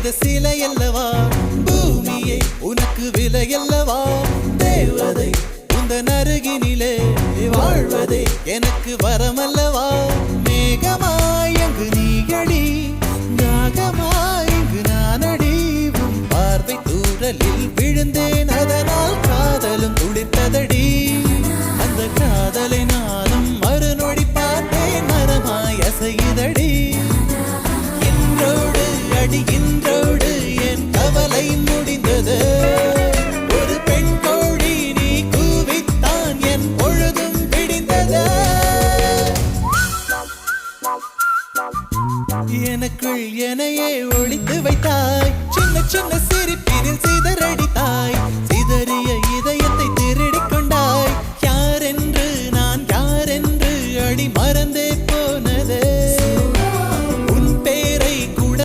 செய்த சிலை அல்லவா? பூமியே உனக்கு விலை அல்லவா? தேவதை உந்தன் அருகினிலே வாழ்வதே எனக்கு வரமல்லவா? மேகமாய் அங்கு நீயடி நாகமாய் இங்கு நானடி உன் பார்வை தூரலில் விழுந்தேன் அதனால் காதலும் துளிர்த்ததடி அந்த காதலை நானும் மறுநொடி பார்த்தேன் மரமாய் அசையுதடி. என்னோடு அடியின் எனக்குள் எனையே ஒழித்து வைத்தாய். சின்ன சின்ன சிரிப்பினில் சிதறடித்தாய். சிதறிய இதயத்தை திருடிக் கொண்டாய். யார் நான் யார் அடி மறந்தே